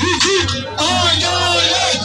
Hukuk, adalet.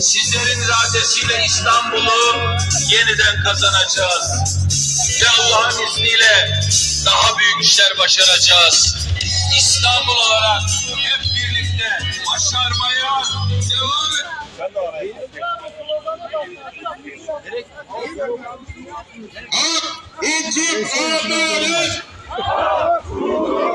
sizlerin iradesiyle İstanbul'u yeniden kazanacağız. Ve Allah'ın izniyle daha büyük işler başaracağız. İstanbul olarak hep birlikte başarmaya devam et. Hak, hukuk, adalet. Sizlerin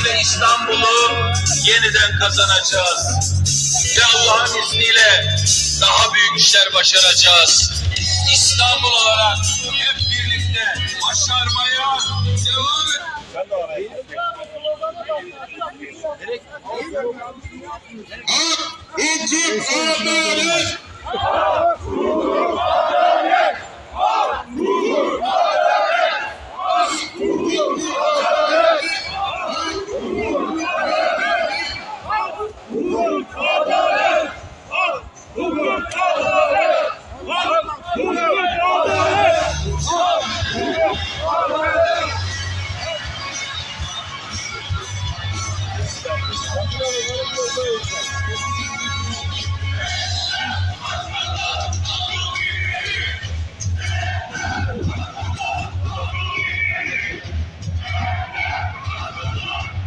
iradesiyle İstanbul'u yeniden kazanacağız. Ve Allah'ın izniyle daha büyük işler başaracağız. İstanbul olarak hep birlikte başarmaya devam et. Hak, hukuk, adalet. よろしくお願いします。